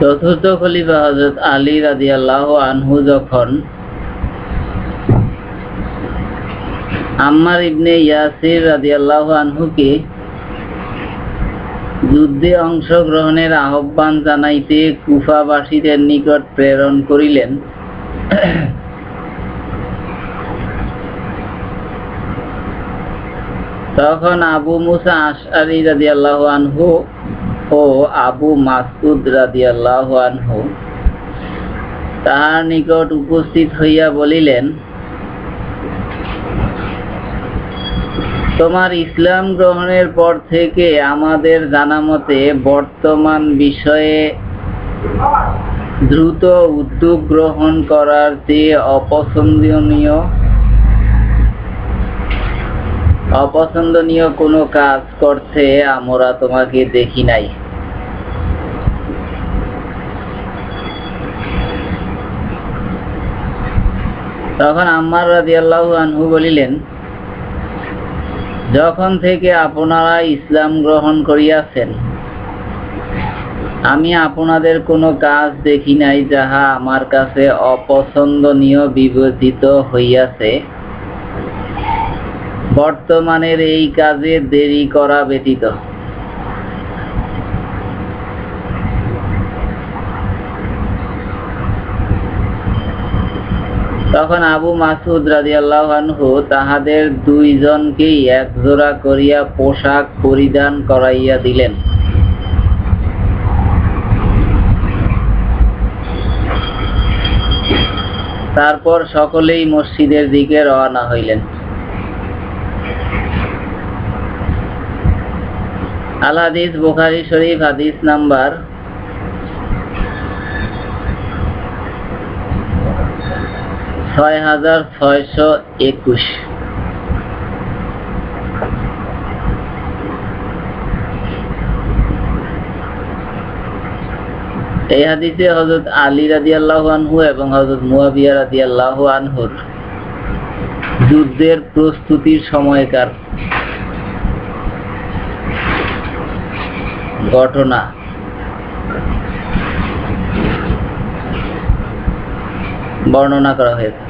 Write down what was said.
চতুর্থ খলিফা হজরত আলী রাদিয়াল্লাহ আনহু যখন আম্মার ইবনে ইয়াসির রাদিয়াল্লাহ আনহুকে যুদ্ধে অংশগ্রহণের আহ্বান জানাইতে কুফাবাসীদের নিকট প্রেরণ করিলেন। তখন আবু মুসা আশআরি রাদিয়াল্লাহু আনহু ও আবু মাসুদ আনহু তাহার নিকট উপস্থিত হইয়া বলিলেন, তোমার ইসলাম গ্রহণের পর থেকে আমাদের জানা মতে বর্তমান বিষয়ে দ্রুত উদ্যোগ গ্রহণ করার চেয়ে অপছন্দনীয় অপছন্দনীয় কোনো কাজ করতে আমরা তোমাকে দেখি নাই। তখন আম্মার রাদিয়াল্লাহু আনহু বলিলেন, যখন থেকে আপনারা ইসলাম গ্রহণ করিয়াছেন, আমি আপনাদের কোনো কাজ দেখি নাই যাহা আমার কাছে অপছন্দনীয় বিবেচিত হইয়াছে। বর্তমানের এই কাজে দেরি করা ব্যতীত। তখন আবু মাসুদ রাদিয়াল্লাহু আনহু তাহাদের দুইজনকেই একজোড়া করিয়া পোশাক পরিধান করাইয়া দিলেন। তারপর সকলেই মসজিদের দিকে রওনা হইলেন। আল হাদিস, বুখারী শরীফ, হাদিস নাম্বার ছয় ছয়শো একুশ। এই হাদিসে হজরত আলী রাদি আল্লাহ আনহু এবং হজরত মুয়াবিয়া রাদি আল্লাহ আনহুর যুদ্ধের প্রস্তুতির সময়কার ঘটনা। বর্ণনা করা হয়েছে